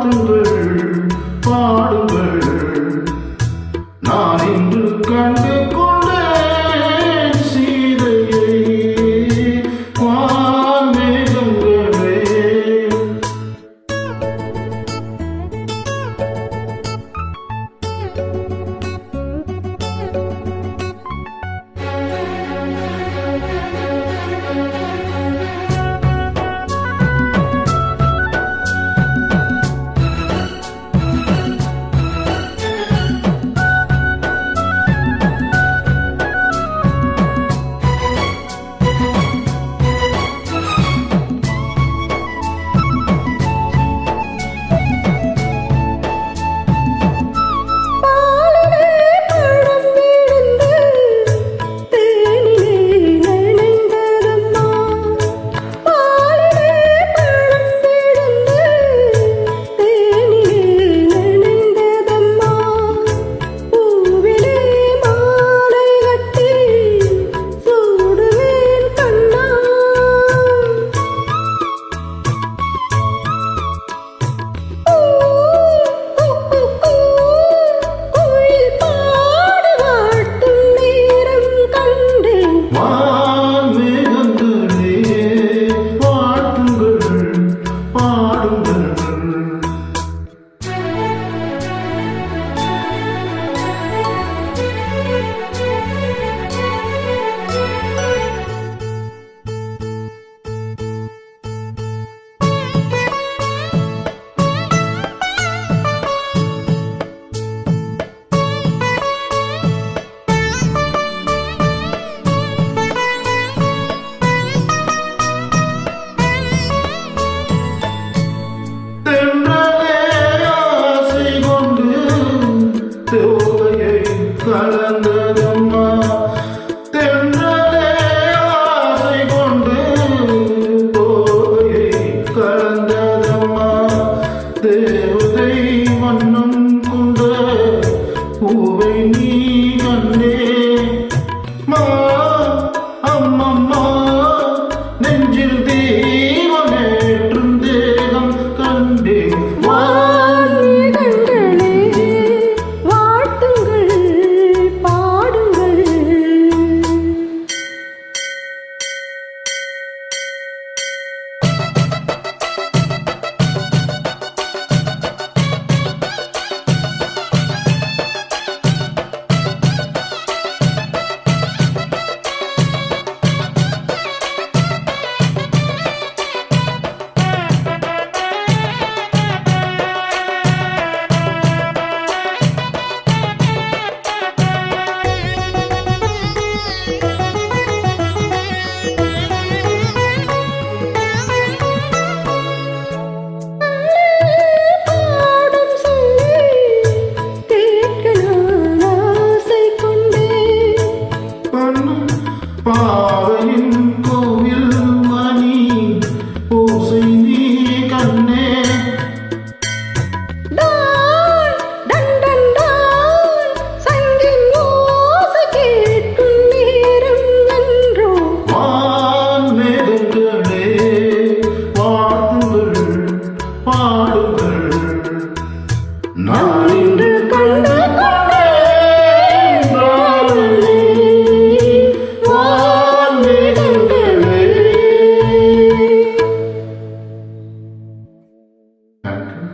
对对 கலந்ததம்மா தென்றலே ஆசை கொண்டு போய் கலந்ததம்மா தேவ back